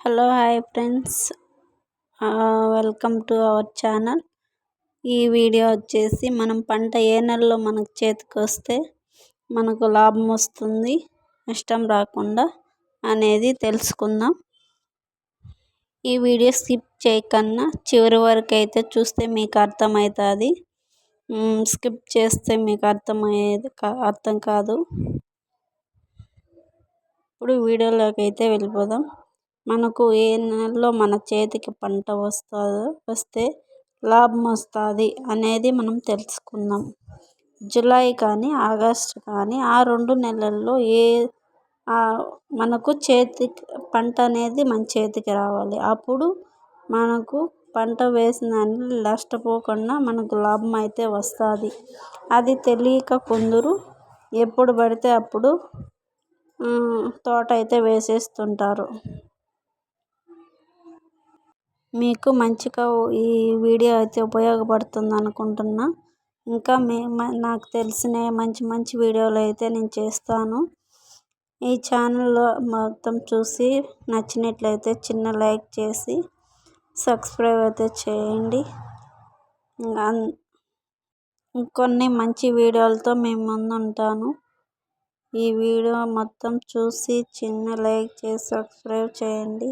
Hello hi friends welcome to our channel ఈ video వచ్చేసి మనం పంట ఏ నెలలో మనకు చేతికి వస్తే మనకు లాభం వస్తుంది నష్టం రాకుండా అనేది తెలుసుకుందాం. ఈ వీడియో స్కిప్ చేయకన్నా చివరి వరకు అయితే చూస్తే మీకు అర్థమవుతుంది స్కిప్ hmm, చేస్తే మీకు అర్థమయ్యేది అర్థం కాదు. ఇప్పుడు వీడియోలోకి అయితే వెళ్ళిపోదాం. మనకు ఏ నెలలో మన చేతికి పంట వస్తుందో వస్తే లాభం వస్తుంది అనేది మనం తెలుసుకుందాం. జూలై కానీ ఆగస్ట్ కానీ ఆ రెండు నెలల్లో ఏ మనకు చేతికి పంట అనేది మన చేతికి రావాలి. అప్పుడు మనకు పంట వేసిన నష్టపోకుండా మనకు లాభం అయితే వస్తుంది. అది తెలియక కొందరు ఎప్పుడు పడితే అప్పుడు తోట అయితే వేసేస్తుంటారు. మీకు మంచిగా ఈ వీడియో అయితే ఉపయోగపడుతుంది అనుకుంటున్నా. ఇంకా మే నాకు తెలిసిన మంచి మంచి వీడియోలు అయితే నేను చేస్తాను. ఈ ఛానల్లో మొత్తం చూసి నచ్చినట్లయితే చిన్న లైక్ చేసి సబ్స్క్రైబ్ అయితే చేయండి. ఇంకొన్ని మంచి వీడియోలతో మేము ముందు ఉంటాను. ఈ వీడియో మొత్తం చూసి చిన్న లైక్ చేసి సబ్స్క్రైబ్ చేయండి.